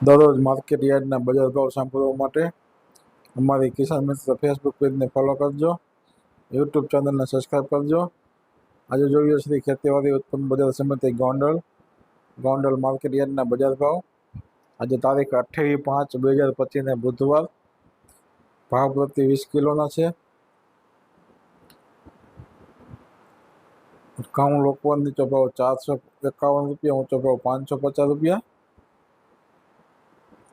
દરરોજ માર્કેટ યાર્ડના બજાર ભાવ સાંભળવા માટે અમારી કિસાન મિત્ર ફેસબુક પેજને ફોલો કરજો યુટ્યુબ ચેનલને સબસ્ક્રાઈબ કરજો આજે જોઈએ શ્રી ખેતીવાડી ઉત્પન્ન બજાર સમિતિ ગોંડલ ગોંડલ માર્કેટ યાર્ડના બજાર ભાવ આજે તારીખ અઠ્યાવીસ પાંચ બે હજાર પચીસને બુધવાર ભાવ પ્રતિ વીસ કિલોના છે ઘઉં લોકવન નીચો ભાવ ચારસો એકાવન રૂપિયા ઊંચો ભાવ પાંચસો પચાસ રૂપિયા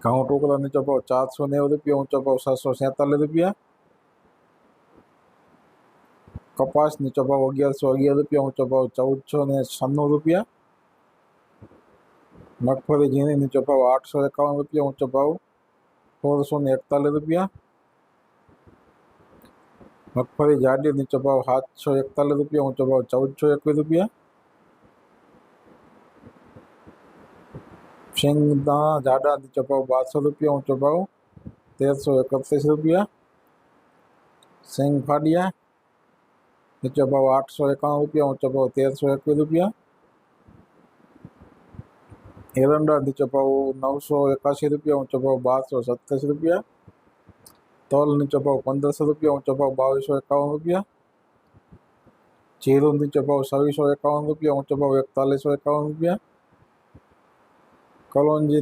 ઘઉં ટુકડા નીચો ભાવ ચારસો નેવું રૂપિયા ઊંચો ભાવ સાતસો સેતાલીસ રૂપિયા કપાસ નીચો ભાવ અગિયારસો અગિયાર રૂપિયા ઊંચો ભાવ ચૌદસો ને છન્નું રૂપિયા મગફળી ઝીણી નીચો ભાવ આઠસો એકાવન રૂપિયા ઊંચો ભાવ સોળસો ને એકતાલીસ રૂપિયા મગફળી જાડી નીચો ભાવ સાતસો એકતાલીસ રૂપિયા ઊંચો ભાવ ચૌદસો એકવીસ રૂપિયા शेंग जाडा थी चपाओ बारह सौ रुपये और चपाओ तेरह सौ इकतीस रुपया सिंग फाड़िया चपाओ आठ सौ इक्यावन रुपया और चपाओ तेरह सौ इक्कीस रुपया एरंडा थी चपाओ नौ सौ इक्यासी रुपया और चपाओ बारह सौ सत्ताईस रुपया तौल ने चपाओ पंद्रह सौ रुपया और चपाओ बाईस सौ इक्यावन रुपया चीरों ने चपाओ सवी सौ इक्यावन रुपया और चपाओ इकतालीस सौ इक्यावन रुपया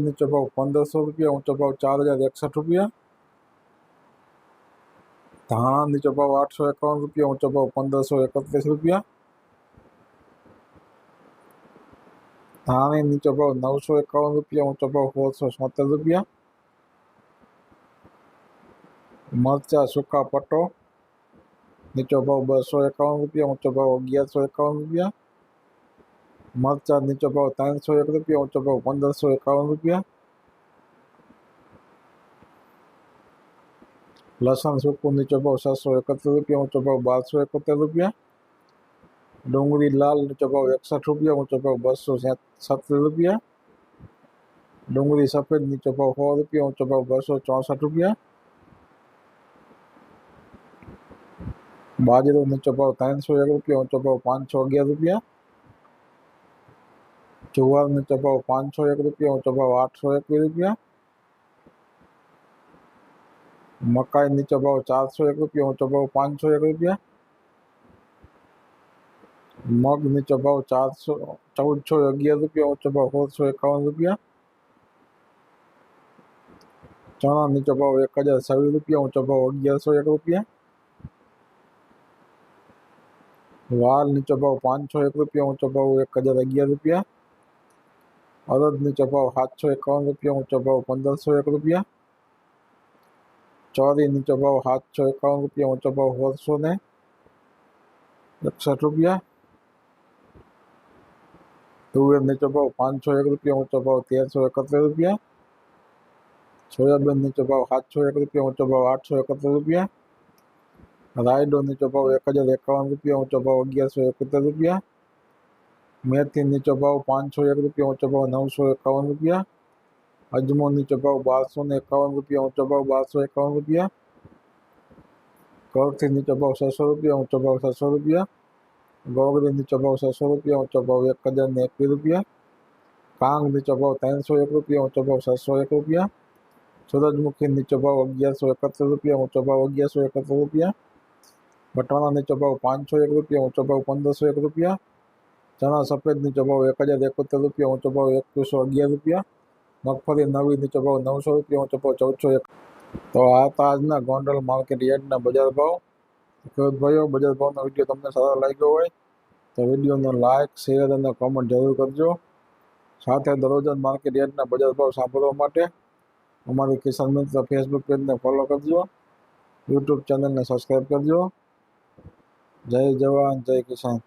નીચો ભાવ પંદરસો રૂપિયા ઊંચો ભાવ ચાર હજાર એકસઠ રૂપિયા ધાણા નીચો ભાવ આઠસો એકાવન રૂપિયા ઊંચો ભાવ પંદરસો એકત્રીસ રૂપિયા ધાણી નીચો ભાવ નવસો એકાવન રૂપિયા ઊંચો ભાવ સોળસો સોતેર રૂપિયા મરચા સૂકા પટ્ટો નીચો ભાવ બસો એકાવન રૂપિયા ઊંચો ભાવ અગિયારસો એકાવન રૂપિયા મરચા નીચો ભાવ ત્રણસો એક રૂપિયા ઊંચો ભાવ પંદરસો એકાવન રૂપિયા લસણ સૂકું નીચો ભાવ સાતસો એકત્રીસ રૂપિયા ઊંચો ભાવ બારસો એકોતેર રૂપિયા ડુંગળી લાલ નીચો ભાવ એકસઠ રૂપિયા ઊંચો ભાવ બસો સત્તર રૂપિયા ડુંગળી સફેદ નીચો ભાવ સો રૂપિયા ઊંચો ભાવ બસો ચોસઠ રૂપિયા બાજરો નીચો ભાવ ત્રણસો એક રૂપિયા ઊંચો ભાવ પાંચસો અગિયાર રૂપિયા જુવાર નીચો ભાવ પાંચસો એક રૂપિયા ઊંચો ભાવ આઠસો એકવીસ રૂપિયા મકાઈ નીચો ભાવ ચારસો એક રૂપિયા ઊંચો ભાવ પાંચસો એક રૂપિયા મગ નીચો ભાવ ચારસો ચૌદસો અગિયાર રૂપિયા ઊંચો ભાવ સોળસો એકાવન રૂપિયા ચણા નીચો ભાવ એક હજાર છવ્વીસ રૂપિયા ઊંચો ભાવ અગિયારસો એક રૂપિયા વાલ નીચો ભાવ પાંચસો એક રૂપિયા ઊંચો ભાવ એક હજાર અગિયાર રૂપિયા અડદ નીચો ભાવ સાતસો એકાવન રૂપિયા ઊંચો ભાવ પંદરસો એક રૂપિયા ચોરી નીચો ભાવ સાતસો એકાવન રૂપિયા ઊંચો ભાવ સોળસો ને એકસઠ રૂપિયા તુવેર નીચો ભાવ પાંચસો એક રૂપિયા ઊંચો ભાવ તેરસો એકત્રીસ રૂપિયા સોયાબીન નીચો ભાવ સાતસો એક રૂપિયા ઊંચો ભાવ આઠસો એકત્રીસ રૂપિયા રાયડો નીચો ભાવ એક હજાર એકાવન રૂપિયા ઊંચો ભાવ અગિયારસો એકોતેર રૂપિયા મેથી નીચો ભાવ પાંચસો એક રૂપિયા ઊંચો ભાવ નવસો એકાવન રૂપિયા અજમો નીચો ભાવ બારસો ને એકાવન રૂપિયા ઊંચો ભાવ બારસો એકાવન રૂપિયા કરથી નીચો ભાવ છસો રૂપિયા ઊંચો ભાવ છસો રૂપિયા ગોગડી નીચો ભાવ છસો રૂપિયા ઊંચો ભાવ એક હજાર ને એકવીસ રૂપિયા કાંગ નીચો ભાવ ત્રણસો એક રૂપિયા ઊંચો ભાવ છસો એક રૂપિયા સૂરજમુખી નીચો ભાવ અગિયારસો એકત્રીસ રૂપિયા ઊંચો ભાવ અગિયારસો એકત્રીસ રૂપિયા બટાણા નીચો ભાવ પાંચસો એક રૂપિયા ઊંચો ભાવ પંદરસો એક રૂપિયા ચણા સફેદ નીચો ભાવ એક હજાર એકોતેર રૂપિયા ઊંચો ભાવ એકવીસો અગિયાર રૂપિયા મગફળી નવી નીચો ભાવ નવસો રૂપિયા ઊંચો ભાવ ચૌદસો એક તો આ હતા આજના ગોંડલ માર્કેટ યાર્ડના બજાર ભાવ ખેડૂત ભાઈઓ બજાર ભાવનો વિડીયો તમને સારો લાગ્યો હોય તો વિડીયોને લાઇક શેર અને કોમેન્ટ જરૂર કરજો સાથે દરરોજ માર્કેટ યાર્ડના બજાર ભાવ સાંભળવા માટે અમારી કિસાન મિત્ર ફેસબુક પેજને ફોલો કરજો યુટ્યુબ ચેનલને સબસ્ક્રાઈબ કરજો જય જવાન જય કિસાન